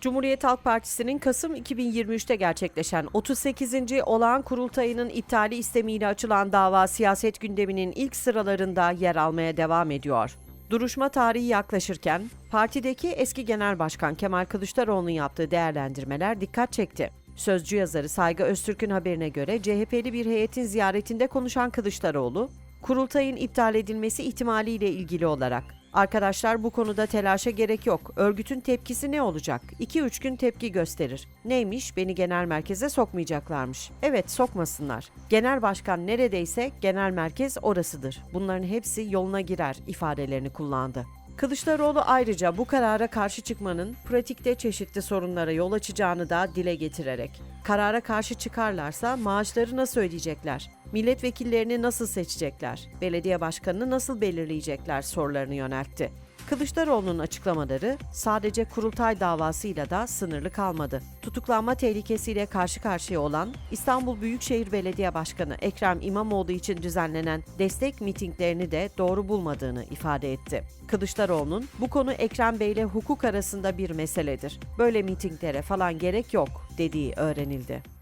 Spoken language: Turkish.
Cumhuriyet Halk Partisi'nin Kasım 2023'te gerçekleşen 38. olağan kurultayının iptali istemiyle açılan dava siyaset gündeminin ilk sıralarında yer almaya devam ediyor. Duruşma tarihi yaklaşırken partideki eski Genel Başkan Kemal Kılıçdaroğlu'nun yaptığı değerlendirmeler dikkat çekti. Sözcü yazarı Saygı Öztürk'ün haberine göre CHP'li bir heyetin ziyaretinde konuşan Kılıçdaroğlu, kurultayın iptal edilmesi ihtimaliyle ilgili olarak Arkadaşlar bu konuda telaşa gerek yok. Örgütün tepkisi ne olacak? 2-3 gün tepki gösterir. Neymiş? Beni genel merkeze sokmayacaklarmış. Evet sokmasınlar. Genel başkan neredeyse genel merkez orasıdır. Bunların hepsi yoluna girer ifadelerini kullandı. Kılıçdaroğlu ayrıca bu karara karşı çıkmanın pratikte çeşitli sorunlara yol açacağını da dile getirerek karara karşı çıkarlarsa maaşları nasıl ödeyecekler? Milletvekillerini nasıl seçecekler? Belediye başkanını nasıl belirleyecekler sorularını yöneltti. Kılıçdaroğlu'nun açıklamaları sadece kurultay davasıyla da sınırlı kalmadı. Tutuklanma tehlikesiyle karşı karşıya olan İstanbul Büyükşehir Belediye Başkanı Ekrem İmamoğlu için düzenlenen destek mitinglerini de doğru bulmadığını ifade etti. Kılıçdaroğlu'nun bu konu Ekrem Bey ile hukuk arasında bir meseledir. Böyle mitinglere falan gerek yok dediği öğrenildi.